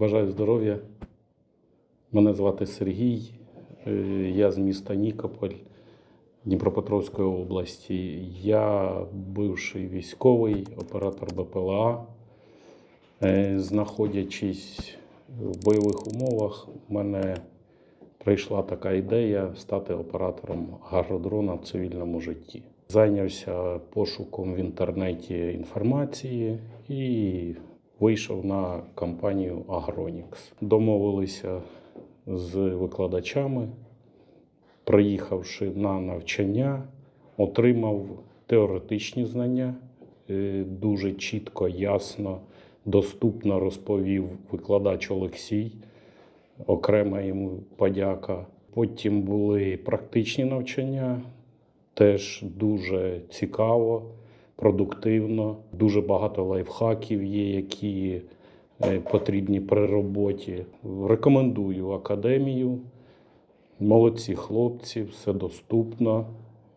Бажаю здоров'я. Мене звати Сергій. Е, Я з міста Нікополь Дніпропетровської області. Я бивший військовий, оператор БПЛА. Е, Знаходячись в бойових умовах, в мене прийшла така ідея стати оператором агродрона в цивільному житті. Зайнявся пошуком в інтернеті інформації і вийшов на компанію Agronix. Домовилися з викладачами, приїхавши на навчання, отримав теоретичні знання, е, дуже чітко, ясно, доступно розповів викладач Олексій. Окрема йому подяка. Потім були практичні навчання, теж дуже цікаво, продуктивно. Дуже багато лайфхаків є, які е, потрібні при роботі. Рекомендую академію. Молодці хлопці, все доступно,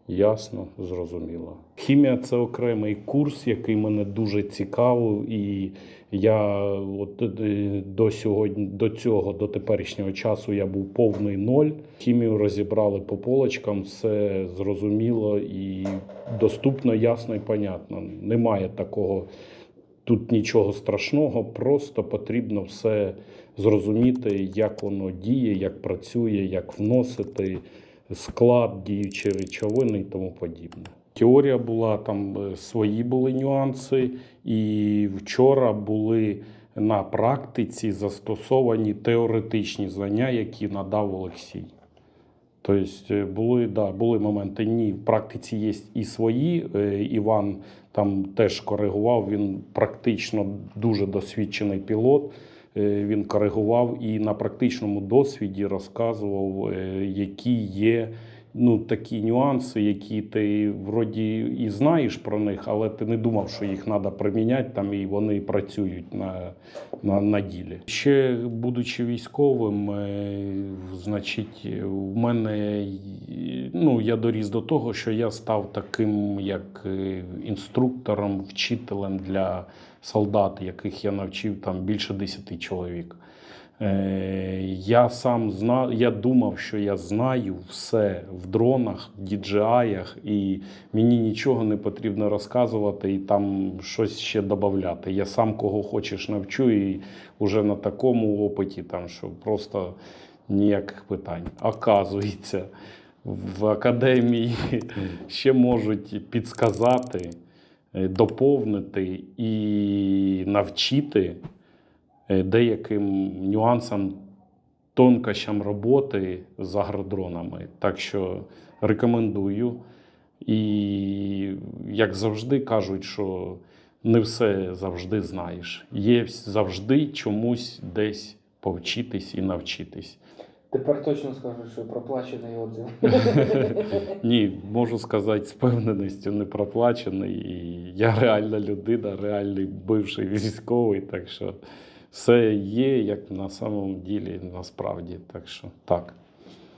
ясно, зрозуміло. Хімія це окремий курс, який мене дуже цікавив, і я от е, до сьогодні, до цього, до теперішнього часу я був повний ноль. Хімію розібрали по полочкам, все зрозуміло і доступно, ясно і понятно. Немає такого. Тут нічого страшного, просто потрібно все зрозуміти, як воно діє, як працює, як вносити склад, діючі речовини і тому подібне. Теорія була там е, свої були нюанси, і вчора були на практиці застосовані теоретичні знання, які надав Олексій. Тобто е, були, да, були моменти. Ні, в практиці є і свої. Е, Іван там теж коригував. Він практично дуже досвідчений пілот. Е, Він коригував і на практичному досвіді розказував, е, які є ну, такі нюанси, які ти вроді і знаєш про них, але ти не думав, що їх треба приміняти там, і вони працюють на, на, на ділі. Ще будучи військовим, е, значить, в мене ну, я доріс до того, що я став таким як е, інструктором, вчителем для солдат, яких я навчив там більше 10 чоловік. Е, Я сам зна... я думав, що я знаю все в дронах, в DJI, і мені нічого не потрібно розказувати і там щось ще додати. Я сам кого хочеш навчу, і вже на такому опиті, там, що просто ніяких питань. Оказується, в академії ще можуть підсказати, е, доповнити і навчити е, деяким нюансам, тонкощам роботи з агродронами. Так що рекомендую. І як завжди кажуть, що не все завжди знаєш. Є завжди чомусь десь повчитись і навчитись. Тепер точно скажу, що проплачений отзив. Ні, можу сказати з певненістю не проплачений. І я реальна людина, реальний бивший військовий. Так що все є як на самому ділі насправді. Так що так.